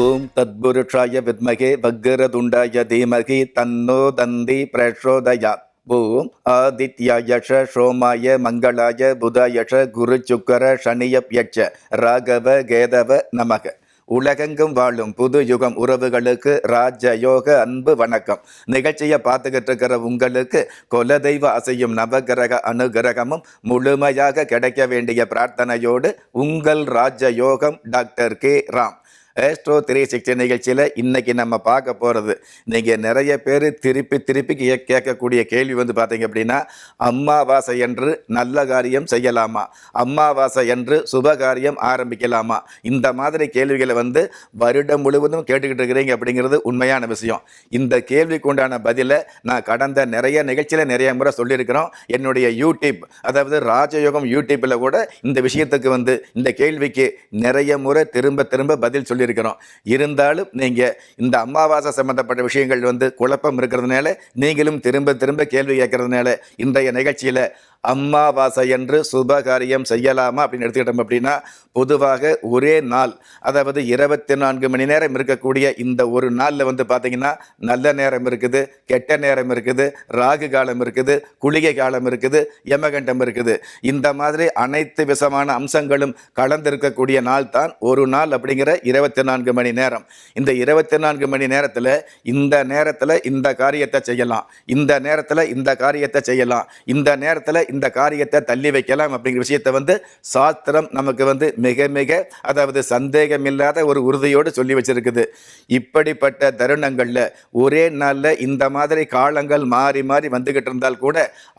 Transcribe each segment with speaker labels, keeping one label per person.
Speaker 1: ஓம் தத்புருஷாய வித்மகே வக்ரதுண்டாய தீமகி தன்னோ தந்தி பிரச்சோதயாத் ஓம் ஆதித்யாயஷ சோமாய மங்களாய புதாயஷ குரு சுக்கர சனியப்யட்ச ராகவ கேதவ நமக உலகெங்கும் வாழும் புது யுகம் உறவுகளுக்கு ராஜயோக அன்பு வணக்கம். நிகழ்ச்சியை பார்த்துக்கிட்டு இருக்கிற உங்களுக்கு குலதெய்வ அசையும் நவகிரக அனுகிரகமும் முழுமையாக கிடைக்க வேண்டிய பிரார்த்தனையோடு உங்கள் ராஜயோகம் doctor K Ram. Astro three sixty நிகழ்ச்சியில் இன்றைக்கி நம்ம பார்க்க போகிறது நீங்கள் நிறைய பேர் திருப்பி திருப்பி கே- கேட்கக்கூடிய கேள்வி வந்து பார்த்தீங்க அப்படின்னா அம்மாவாசை என்று நல்ல காரியம் செய்யலாமா? அம்மாவாசை என்று சுப காரியம் ஆரம்பிக்கலாமா? இந்த மாதிரி கேள்விகளை வந்து வருடம் முழுவதும் கேட்டுக்கிட்டு இருக்கிறீங்க அப்படிங்கிறது உண்மையான விஷயம். இந்த கேள்விக்கு உண்டான பதிலை நான் கடந்த நிறைய நிகழ்ச்சியில் நிறைய முறை சொல்லியிருக்கிறோம். என்னுடைய யூடியூப் அதாவது ராஜயோகம் யூடியூப்பில் கூட இந்த விஷயத்துக்கு வந்து இந்த கேள்விக்கு நிறைய முறை திரும்ப திரும்ப பதில் சொல்லி சொல்லியிருக்கிறோம் இருந்தாலும் நீங்கள் இந்த அமாவாசை சம்பந்தப்பட்ட விஷயங்கள் வந்து குழப்பம் இருக்கிறதுனால நீங்களும் திரும்ப திரும்ப கேள்வி கேட்கறதுனால இன்றைய நிகழ்ச்சியில் அம்மாவாசை என்று சுப காரியம் செய்யலாமா அப்படின்னு எடுத்துக்கிட்டோம் அப்படின்னா பொதுவாக ஒரே நாள் அதாவது இருபத்தி நான்கு மணி நேரம் இருக்கக்கூடிய இந்த ஒரு நாளில் வந்து பார்த்தீங்கன்னா நல்ல நேரம் இருக்குது கெட்ட நேரம் இருக்குது ராகு காலம் இருக்குது குளிகை காலம் இருக்குது யமகண்டம் இருக்குது. இந்த மாதிரி அனைத்து விதமான அம்சங்களும் கலந்திருக்கக்கூடிய நாள் தான் ஒரு நாள் அப்படிங்கிற இருபத்தி நான்கு மணி நேரம். இந்த இருபத்தி நான்கு மணி நேரத்தில் இந்த நேரத்தில் இந்த காரியத்தை செய்யலாம். இந்த நேரத்தில் இந்த காரியத்தை செய்யலாம். இந்த நேரத்தில் இந்த காரியத்தை தள்ளி வைக்கலாம் அப்படிங்கிற விஷயத்தை வந்து சாஸ்திரம் நமக்கு வந்து மிக மிக அதாவது சந்தேகம் இல்லாத ஒரு உறுதியோடு சொல்லி வச்சிருக்குது. இப்படிப்பட்ட தருணங்களில் ஒரே நாளில் இந்த மாதிரி காலங்கள் மாறி மாறி வந்துக்கிட்டு இருந்தால் கூட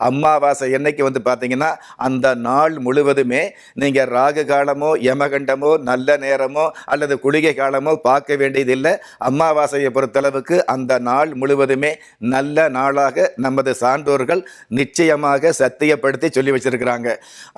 Speaker 1: அமாவாசை என்னைக்கு வந்து பார்த்தீங்கன்னா அந்த நாள் முழுவதுமே நீங்கள் ராகு காலமோ யமகண்டமோ நல்ல நேரமோ அல்லது குளிகை காலமோ பார்க்க வேண்டியதில்லை. அமாவாசையை பொறுத்தளவுக்கு அந்த நாள் முழுவதுமே நல்ல நாளாக நமது சான்றோர்கள் நிச்சயமாக சத்தியப்படுத்தி சொல்லி வச்சிருக்கிறாங்க.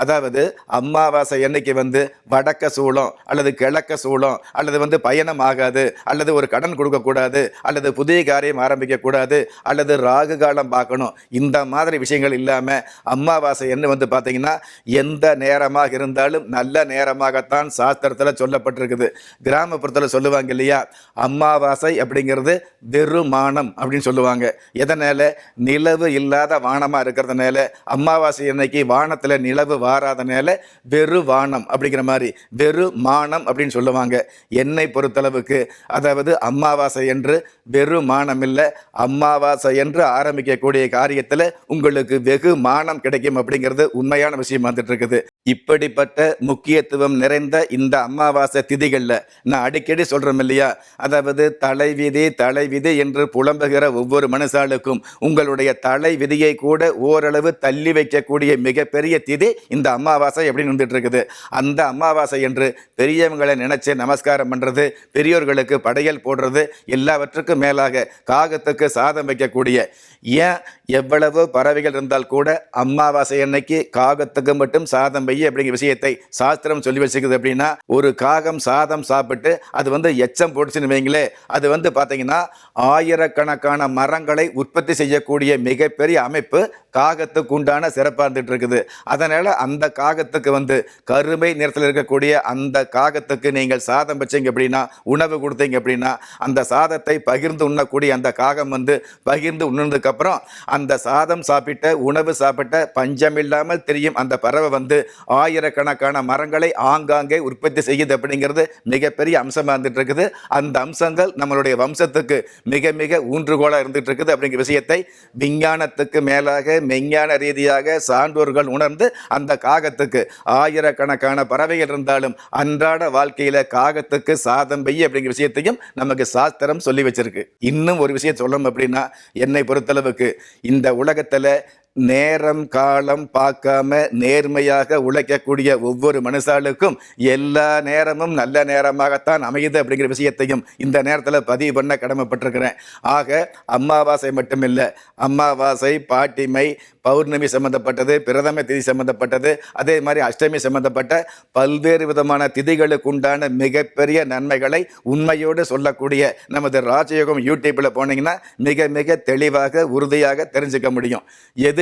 Speaker 1: அதாவது அமாவாசை என்னைக்கு வந்து வடக்க சூளம் அல்லது கிழக்க சூளம் அல்லது வந்து பயணம் ஆகாது அல்லது ஒரு கடன் கொடுக்கக்கூடாது அல்லது புதிய காரியம் ஆரம்பிக்கக்கூடாது அல்லது ராகு காலம் பார்க்கணும். இந்த மாதிரி விஷயங்கள் இல்லாமல் அம்மாவாசை என்ன வந்து பார்த்தீங்கன்னா எந்த நேரமாக இருந்தாலும் நல்ல நேரமாகத்தான் சாஸ்திரத்தில் சொல்லப்பட்டிருக்குது. கிராமப்புறத்தில் சொல்லுவாங்க இல்லையா அமாவாசை அப்படிங்கிறது வெறுமானம் அப்படின்னு சொல்லுவாங்க. எதனால்? நிலவு இல்லாத வானமாக இருக்கிறதுனால அம்மாவாசை அமாவாசை அன்னைக்கு வானத்தில் நிலவு வாராதனால வெறு வானம் அப்படிங்கிற மாதிரி வெறு மானம் அப்படின்னு சொல்லுவாங்க. என்னை பொறுத்தளவுக்கு அதாவது அமாவாசை என்று வெறு மானம் இல்லை அமாவாசை என்று ஆரம்பிக்கக்கூடிய காரியத்தில் உங்களுக்கு வெகு மானம் கிடைக்கும் அப்படிங்கிறது உண்மையான விஷயம் வந்துட்டு இருக்குது இப்படிப்பட்ட முக்கியத்துவம் நிறைந்த இந்த அமாவாசை திதிகளில் நான் அடிக்கடி சொல்கிறோம் இல்லையா? அதாவது தலைவிதி தலைவிதி என்று புலம்புகிற ஒவ்வொரு மனுஷாளுக்கும் உங்களுடைய தலை விதியை கூட ஓரளவு தள்ளி வைக்கக்கூடிய மிகப்பெரிய திதி இந்த அமாவாசை அப்படின்னு வந்துட்டு இருக்குது அந்த அமாவாசை என்று பெரியவங்களை நினைச்சு நமஸ்காரம் பண்ணுறது பெரியோர்களுக்கு படையல் போடுறது எல்லாவற்றுக்கும் மேலாக காகத்துக்கு சாதம் வைக்கக்கூடிய ஏன் எவ்வளவு பறவைகள் இருந்தால் கூட அமாவாசை அன்னைக்கு காகத்துக்கு மட்டும் சாதம் பெய்ய அப்படிங்கிற விஷயத்தை சாஸ்திரம் சொல்லி வச்சுக்குது அப்படின்னா ஒரு காகம் சாதம் சாப்பிட்டு அது வந்து எச்சம் போட்டுச்சுன்னு வைங்களே அது வந்து பார்த்தீங்கன்னா ஆயிரக்கணக்கான மரங்களை உற்பத்தி செய்யக்கூடிய மிகப்பெரிய அமைப்பு காகத்துக்கு உண்டான சிறப்பாக இருந்துட்டு இருக்குது அதனால் அந்த காகத்துக்கு வந்து கருமை நிறத்தில் இருக்கக்கூடிய அந்த காகத்துக்கு நீங்கள் சாதம் வச்சீங்க அப்படின்னா உணவு கொடுத்தீங்க அப்படின்னா அந்த சாதத்தை பகிர்ந்து உண்ணக்கூடிய அந்த காகம் வந்து பகிர்ந்து அப்புறம் அந்த சாதம் சாப்பிட்ட உணவு சாப்பிட்ட பஞ்சமில்லாமல் தெரியும் அந்த பறவை வந்து ஆயிரக்கணக்கான மரங்களை ஆங்காங்கே உற்பத்தி செய்யுது அப்படிங்கிறது மிகப்பெரிய அம்சமாக இருந்துட்டு இருக்குது அந்த அம்சங்கள் நம்மளுடைய வம்சத்துக்கு மிக மிக ஊன்றுகோலாக இருந்துட்டு இருக்குது அப்படிங்கிற விஷயத்தை விஞ்ஞானத்துக்கு மேலாக மெஞ்ஞான ரீதியாக சான்றோர்கள் உணர்ந்து அந்த காகத்துக்கு ஆயிரக்கணக்கான பறவைகள் இருந்தாலும் அன்றாட வாழ்க்கையில் காகத்துக்கு சாதம் பெய்ய அப்படிங்கிற விஷயத்தையும் நமக்கு சாஸ்திரம் சொல்லி வச்சிருக்கு. இன்னும் ஒரு விஷயம் சொல்லணும் அப்படின்னா என்னை அளவுக்கு இந்த உலகத்துல நேரம் காலம் பார்க்காம நேர்மையாக உழைக்கக்கூடிய ஒவ்வொரு மனுஷாளுக்கும் எல்லா நேரமும் நல்ல நேரமாகத்தான் அமையுது அப்படிங்கிற விஷயத்தையும் இந்த நேரத்தில் பதிவு பண்ண கடமைப்பட்டிருக்கிறேன். ஆக அமாவாசை மட்டுமில்லை. அமாவாசை பாட்டிமை பௌர்ணமி சம்பந்தப்பட்டது பிரதம திதி சம்பந்தப்பட்டது அதே மாதிரி அஷ்டமி சம்பந்தப்பட்ட பல்வேறு விதமான திதிகளுக்கு உண்டான மிகப்பெரிய நன்மைகளை உண்மையோடு சொல்லக்கூடிய நமது ராஜயோகம் யூடியூப்பில் போனீங்கன்னா மிக மிக தெளிவாக உறுதியாக தெரிஞ்சுக்க முடியும். எது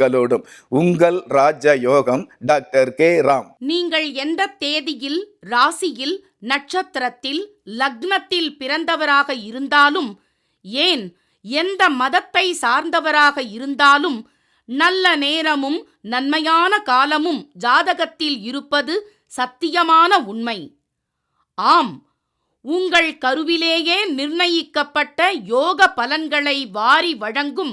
Speaker 1: வாழ்த்துக்களோடும் உங்கள் ராஜ யோகம் டாக்டர் கே. ராம்.
Speaker 2: நீங்கள் எந்த தேதியில் ராசியில் நட்சத்திரத்தில் லக்னத்தில் பிறந்தவராக இருந்தாலும் ஏன் எந்த மதத்தை சார்ந்தவராக இருந்தாலும் நல்ல நேரமும் நன்மையான காலமும் ஜாதகத்தில் இருப்பது சத்தியமான உண்மை. ஆம் உங்கள் கருவிலேயே நிர்ணயிக்கப்பட்ட யோக பலன்களை வாரி வழங்கும்